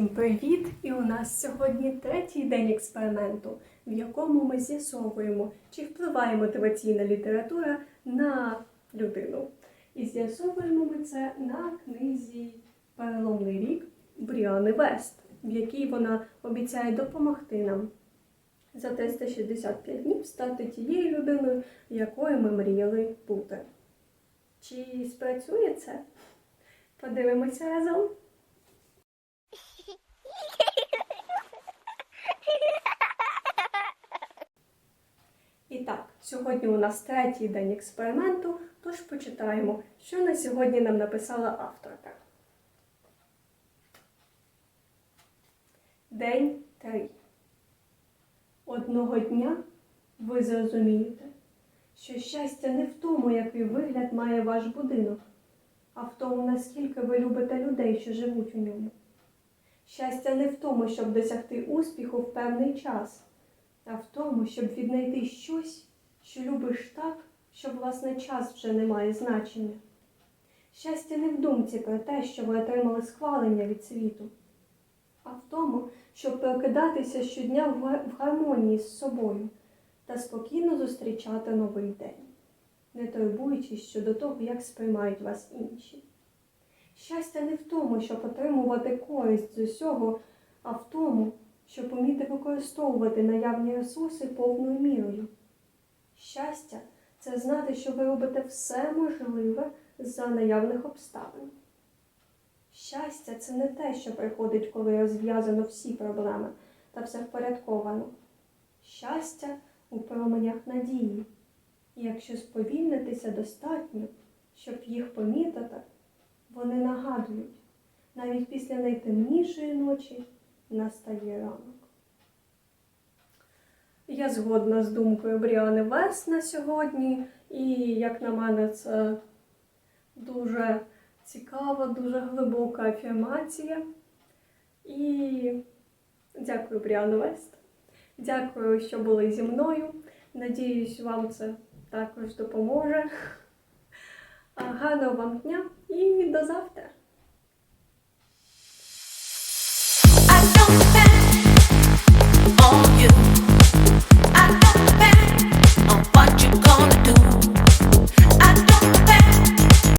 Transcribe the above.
Всім привіт! І у нас сьогодні третій день експерименту, в якому ми з'ясовуємо, чи впливає мотиваційна література на людину. І з'ясовуємо ми це на книзі Переломний рік Бріани Вест, в якій вона обіцяє допомогти нам за 365 днів стати тією людиною, якою ми мріяли бути. Чи спрацює це? Подивимося разом. І так, сьогодні у нас третій день експерименту, тож почитаємо, що на сьогодні нам написала авторка. День 3. Одного дня ви зрозумієте, що щастя не в тому, який вигляд має ваш будинок, а в тому, наскільки ви любите людей, що живуть у ньому. Щастя не в тому, щоб досягти успіху в певний час, а в тому, щоб віднайти щось, що любиш так, що власне час вже не має значення. Щастя не в думці про те, що ви отримали схвалення від світу, а в тому, щоб прокидатися щодня в гармонії з собою та спокійно зустрічати новий день, не турбуючись щодо того, як сприймають вас інші. Щастя не в тому, щоб отримувати користь з усього, а в тому, щоб вміти використовувати наявні ресурси повною мірою. Щастя це знати, що ви робите все можливе за наявних обставин. Щастя це не те, що приходить, коли розв'язано всі проблеми та все впорядковано. Щастя у променях надії. І якщо сповільнитися достатньо, щоб їх помітити, вони нагадують, навіть після найтемнішої ночі настає ранок. Я згодна з думкою Бріани Вес на сьогодні, і, як на мене, це дуже цікава, дуже глибока афірмація. І дякую, Бріану Вест. Дякую, що були зі мною. Надіюсь, вам це також допоможе. Гарного вам дня і до завтра!